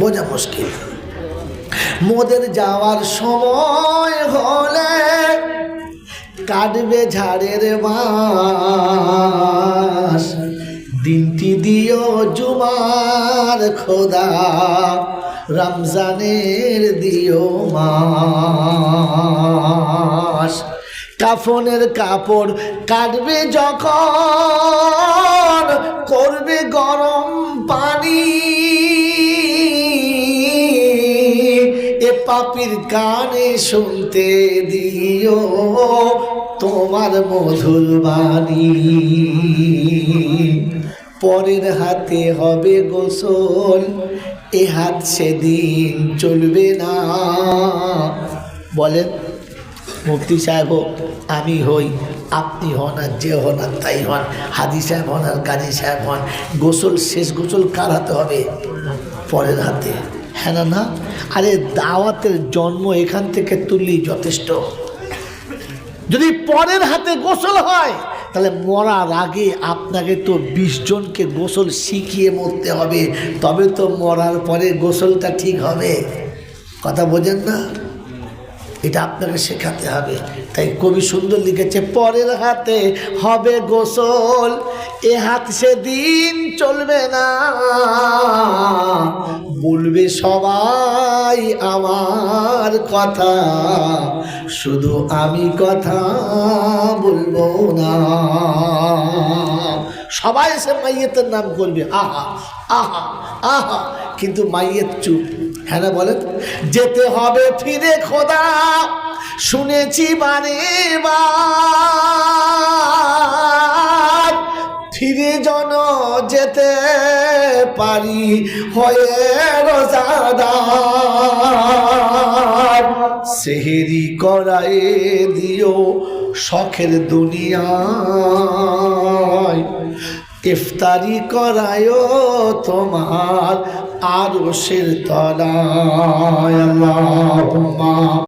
বোঝা মুশকিল। মোদের যাওয়ার সময় হলে কাটবে ঝাড়ের মাস দিনটি দিও জুমার খোদা, রমজানের দিও মাস। কাফনের কাপড় কাটবে যখন পাপির কানে শুনতে দিও তোমার মধুর বাণী। পরের হাতে হবে গোসল, এ হাত সেদিন চলবে না। বলেন, মুফতি সাহেব, আমি হই, আপনি হন আর যে হন আর তাই হন, হাদি সাহেব হন আর গাজী সাহেব হন। গোসল, শেষ গোসল কার হাতে হবে? পরের হাতে। হ্যাঁ না? আরে দাওয়াতের জন্ম এখান থেকে তুললেই যথেষ্ট। যদি পরের হাতে গোসল হয়, তাহলে মরার আগে আপনাকে তো বিশ জনকে গোসল শিখিয়ে মরতে হবে, তবে তো মরার পরে গোসলটা ঠিক হবে। কথা বোঝেন না? এটা আপনাকে শেখাতে হবে। তাই কবি সুন্দর লিখেছে, পরের হাতে হবে গোসল, এ হাত সেদিন চলবে না। সবাই আমার কথা। শুধু আমি কথা বলব না। সবাই এসে মাইয়েতের নাম করবে। আহা আহা আহা। কিন্তু মাইয়ের চুপ। হ্যাঁ বলেন? যেতে হবে ফিরে খোদা। শুনেছি বার ফিরে জন যেতে পারি, হয়ে রোজাদার। সেহেরি করায় দিও শখের দুনিয়ায়। ইফতারি করায় তোমার আরশের তলায়। আল্লাহুম্মা